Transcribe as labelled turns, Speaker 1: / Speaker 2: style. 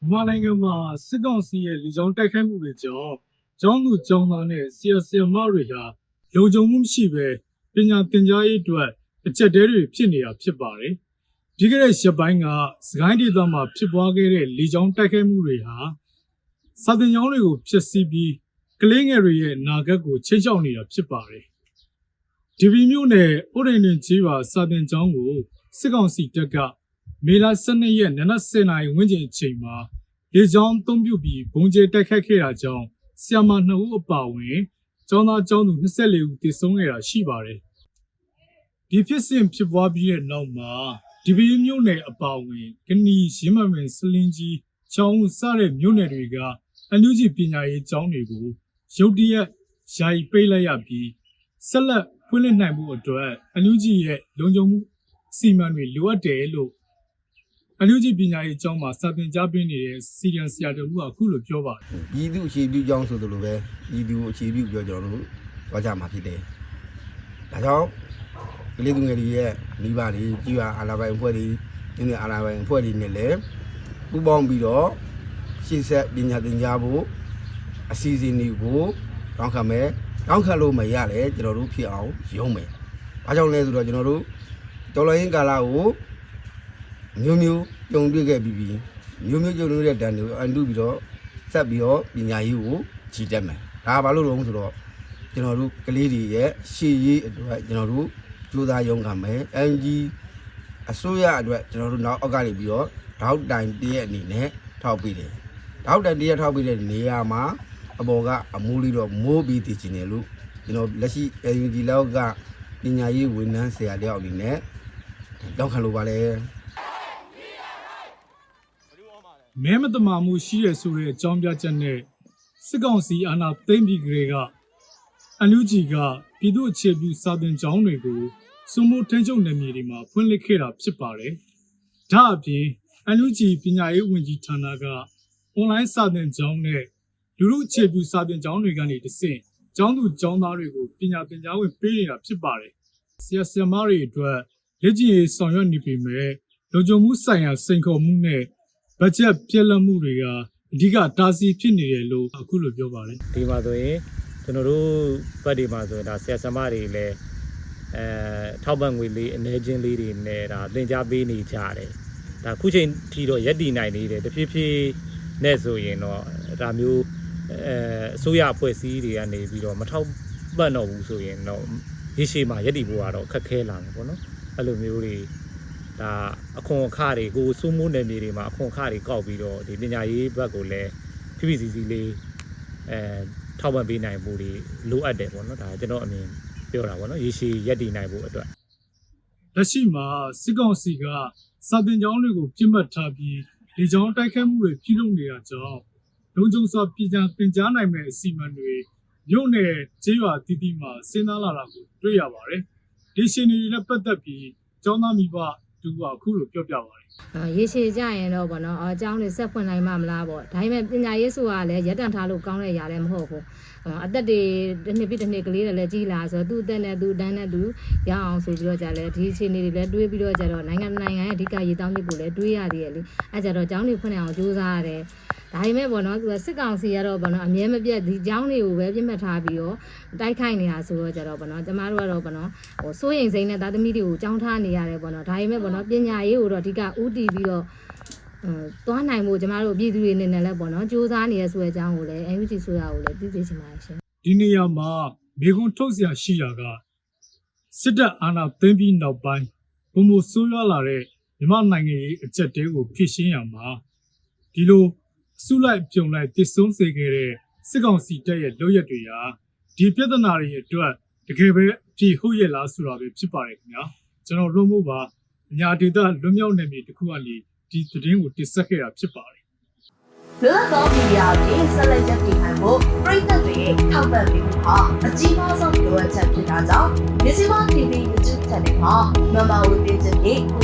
Speaker 1: မြန်မာနိုင်ငံမှာ စစ်ကောင်စီရဲ့လူကြောင်းတိုက်ခိုက်မှုတွေကြောင့် ကျောင်းသူကျောင်းသားနဲ့ ဆရာဆရာမတွေဟာ လုံခြုံမှုမရှိဘဲ ပညာသင်ကြားရေးအတွက် အကျက်တဲတွေ ဖြစ်နေတာဖြစ်ပါတယ်။ပြီးခဲ့တဲ့ရက်ပိုင်းကစကိုင်းဒေသမှာ ဖြစ်ပွားခဲ့တဲ့ လေကြောင်းတိုက်ခိုက်မှုတွေဟာ စာသင်ကျောင်းတွေကို ဖျက်ဆီးပြီး ကလေးငယ်တွေရဲ့ အနာဂတ်ကိုချိန်ချောက်နေတာဖြစ်ပါတယ်။ဒီဗီမျိုးနဲ့ဥဒိန်တွင်ကြီးပါစာသင်ကျောင်းကို စစ်ကောင်စီတပ်က မေလ12ရက်နနက်10:00နာရီဝန်းကျင်အချိန်မှာလေကြောင်းအသုံးပြုပြီးဘုံကျဲတိုက်ခိုက်ခဲ့တာကြောင့်ဆီယမ2ဦးအပါအဝင်ကျောင်းသားကျောင်းသူ24ဦးသေဆုံးခဲ့တာရှိပါတယ်။ဒီဖြစ်စဉ်ဖြစ်ပွားပြီးတဲ့နောက်မှာဒီပီမြို့နယ်အပါအဝင်ကနီရင်းမမင်စလင်းကြီးချောင်းဦးစတဲ့မြို့နယ်တွေကအန်ယူဂျီပညာရေးကျောင်းတွေကိုရုတ်တရက်ယာယီပိတ်လိုက်ရပြီးဆက်လက်ဖွင့်လှစ်နိုင်မှုအတွက်အန်ယူဂျီရဲ့လုံခြုံမှုအစီအမံတွေလိုအပ်တယ်လို့ အလူကြီးပညာရေးအကြောင်းမှာစာသင်ကြားပေးနေတဲ့စီရန်ဆရာတို့ကအခုလိုပြောပါတယ်
Speaker 2: ဤသူအခြေပြုကြောင်းဆိုသလိုပဲဤသူအခြေပြုပြောကျွန်တော်တို့သွားကြမှာဖြစ်တယ်။ဒါကြောင့်ကလေးသူငယ်တွေရဲ့မိဘတွေကြီးပါအာလာပိုင်အဖွဲ့တွေဒီနေ့အာလာပိုင်အဖွဲ့တွေနဲ့လည်းပူးပေါင်းပြီးတော့ရှေ့ဆက်ပညာသင်ကြားဖို့အစီအစဉ်တွေကိုတောင်းခံမယ်။တောင်းခံလို့မရလဲကျွန်တော်တို့ဖြစ်အောင်ရုံးမယ်။ဘာကြောင့်လဲဆိုတော့ကျွန်တော်တို့တော်လိုင်းကာလာကို မျိုးမျိုးကြုံတွေ့ခဲ့ပြီးပြီးမျိုးမျိုးကြုံတွေ့တဲ့တန်တွေကိုအန်တုပြီးတော့ဆက်ပြီးတော့ပညာရေးကိုကြည်တက်မယ်ဒါကဘာလို့လဲဆိုတော့ကျွန်တော်တို့ကလေးတွေရဲ့ရှေ့ရေးအတွက်ကျွန်တော်တို့ကြိုးစားရုန်းကန်မယ် NG အစိုးရအတွက်ကျွန်တော်တို့နောက်အောက်ကနေပြီးတော့တောက်တိုင်တရက်အနေနဲ့ထောက်ပေးတယ်တောက်တိုင်တရက်ထောက်ပေးတဲ့နေရာမှာအပေါ်ကအမိုးလေးတော့မိုးပြီးတည်ချင်တယ်လို့ကျွန်တော်လက်ရှိ NG လောက်ကပညာရေးဝန်ထမ်းဆရာတယောက်အနေနဲ့တောက်ခံလိုပါလေ
Speaker 1: မဲမတမာမှုရှိရဆိုတဲ့အကြောင်းပြချက်နဲ့စစ်ကောင်စီအာဏာသိမ်းပြီးကြတဲ့ကအလူကြီးကပြည်သူ့အခြေပြုစာသင်ကျောင်းတွေကိုစုံမိုးထန်းချုပ်နယ်မြေတွေမှာဖွင့်လှစ်ခဲ့တာဖြစ်ပါတယ်။ဒါအပြင်အလူကြီးပညာရေးဝန်ကြီးဌာနကအွန်လိုင်းစာသင်ကျောင်းနဲ့လူလူအခြေပြုစာသင်ကျောင်းတွေကနေတဆင့်ကျောင်းသူကျောင်းသားတွေကိုပညာသင်ကြားဝင်ပေးနေတာဖြစ်ပါတယ်။ဆရာဆရာမတွေအတွက်လက်ကျင်ရေးဆောင်ရွက်နေပေမဲ့လုံခြုံမှုဆိုင်ရာစိန်ခေါ်မှုနဲ့ ဘတ်ဂျက်ပြည့်လတ်မှုတွေကအဓိကတာစီဖြစ်နေတယ်လို့အခုလိုပြောပါတယ်
Speaker 3: ဒီမှာဆိုရင်ကျွန်တော်တို့ဘက်တွေမှာဆိုရင်ဒါဆရာဆရာမတွေလည်းအဲထောက်ပံ့ငွေလေးအနေချင်းလေးတွေနဲ့ဒါသင် जा ပေးနေကြတယ်ဒါခုချိန်ထိတော့ရက်တည်နိုင်နေတယ်တဖြည်းဖြည်းနဲ့ဆိုရင်တော့ဒါမျိုးအဲအစိုးရအဖွဲ့အစည်းတွေကနေပြီးတော့မထောက်ပံ့တော့ဘူးဆိုရင်တော့ရေရှည်မှာရက်တည်ဖို့ကတော့ခက်ခဲလာမှာပေါ့နော်အဲ့လိုမျိုးတွေ ဒါအခွန်အခတွေကိုစိုးမိုးနယ်မြေတွေမှာအခွန်အခတွေကောက်ပြီးတော့ဒီပညာရေးဘက်ကိုလည်းဖိဖိစီစီလေးအဲထောက်ပံ့ပေးနိုင်မှုတွေလိုအပ်တယ်ပေါ့နော်ဒါကျွန်တော်အမြင်ပြောတာပေါ့နော်ရေရှည်ရက်တည်နိုင်ဖို့အတွက်
Speaker 1: လက်ရှိမှာစစ်ကောင်စီကစာတင်ကျောင်းတွေကိုပြစ်မှတ်ထားပြီးလေကြောင်းတိုက်ခတ်မှုတွေပြုလုပ်နေတာကြောင့်လုံခြုံစွာပြည်ကြတင်ကြားနိုင်မဲ့အစီအမံတွေမြို့နယ်ကျေးရွာတည်တည်မှာစဉ်းစားလာတာကိုတွေ့ရပါတယ်ဒီရှင်တွေနဲ့ပတ်သက်ပြီးကျောင်းသားမိဘ သူကအခုလိုပြောပြပါတယ်။
Speaker 4: ရေရှည်ကြရင်တော့ဗောနော်အကြောင်းတွေဆက်ဖွင့်နိုင်မှမလားဗော။ဒါပေမဲ့ပညာရေးဆိုတာလည်းရပ်တန့်ထားလို့ကောင်းတဲ့ຢာလည်းမဟုတ်ဘူး။ အာအသက်တွေတစ်နှစ်ပြီးတစ်နှစ်ကလေးတွေလည်းကြီးလာဆိုတော့သူ့အသက်နဲ့သူ့တန်းနဲ့သူရအောင်ဆိုပြီးတော့ကြလဲဒီအခြေအနေတွေလည်းတွေးပြီးတော့ကြတော့နိုင်ငံနိုင်ငံရဲ့အဓိကရေးတောင်းမြစ်ကိုလည်းတွေးရသေးတယ်လေအဲကြတော့เจ้าတွေဖွင့်အောင်ကြိုးစားရတယ်ဒါပေမဲ့ဗောနော်သူကစစ်ကောင်စီကတော့ဗောနော်အမြဲမပြတ်ဒီเจ้าတွေကိုပဲပြစ်မှတ်ထားပြီးတော့တိုက်ခိုက်နေတာဆိုတော့ကြတော့ဗောနော်ကျမတို့ကတော့ဗောနော်ဟိုစိုးရိမ်စိမ့်နဲ့သားသမီးတွေကိုကြောင်းထားနေရတယ်ဗောနော်ဒါပေမဲ့ဗောနော်ပညာရေးကိုတော့အဓိကဦးတည်ပြီးတော့ အဲ သွားနိုင်မှုကျမတို့ပြည်သူတွေအနေနဲ့လည်းပေါ့နော်စူးစမ်းနေရဆိုတဲ့အကြောင်းကိုလည်း NUG ဆိုရကိုလည်းသိသိချင်ပါတယ်ရှင်
Speaker 1: ဒီနေရာမှာမေခွန်းထုတ်เสียရှိတာကစစ်တပ်အာဏာသိမ်းပြီးနောက်ပိုင်းဘုံဘဆိုးရွားလာတဲ့မြန်မာနိုင်ငံရေးအကြက်တဲကိုဖြည့်ရှင်းရမှာဒီလိုအစုလိုက်ပြုံလိုက်တည်ဆုံးစေခဲ့တဲ့စစ်ကောင်စီတပ်ရဲ့လုပ်ရက်တွေဟာဒီပြဿနာတွေအတွက်တကယ်ပဲအပြည့်ဟုတ်ရဲ့လားဆိုတာပဲဖြစ်ပါတယ်ခင်ဗျာကျွန်တော်လွန်မှုပါအညာဒေတာလွတ်မြောက်နေပြီတစ်ခုကနေ ဒီသတင်းကိုတင်ဆက်ခဲ့တာဖြစ်ပါတယ်
Speaker 5: လွတ်သောမီဒီယာတွေဆက်လက်ရပ်တည်နိုင်ဖို့ပြည်သက်တွေရဲ့ထောက်ပံ့ပေးမှုဟာအကြီးမားဆုံးလိုအပ်ချက်ဖြစ်တာကြောင့် Missima TV YouTube Channel မှာမမဝေးပေးချက်တွေကိုနိုင်ကြမယ်အသိပေးဖိတ်ခေါ်လိုက်ပါရစေ။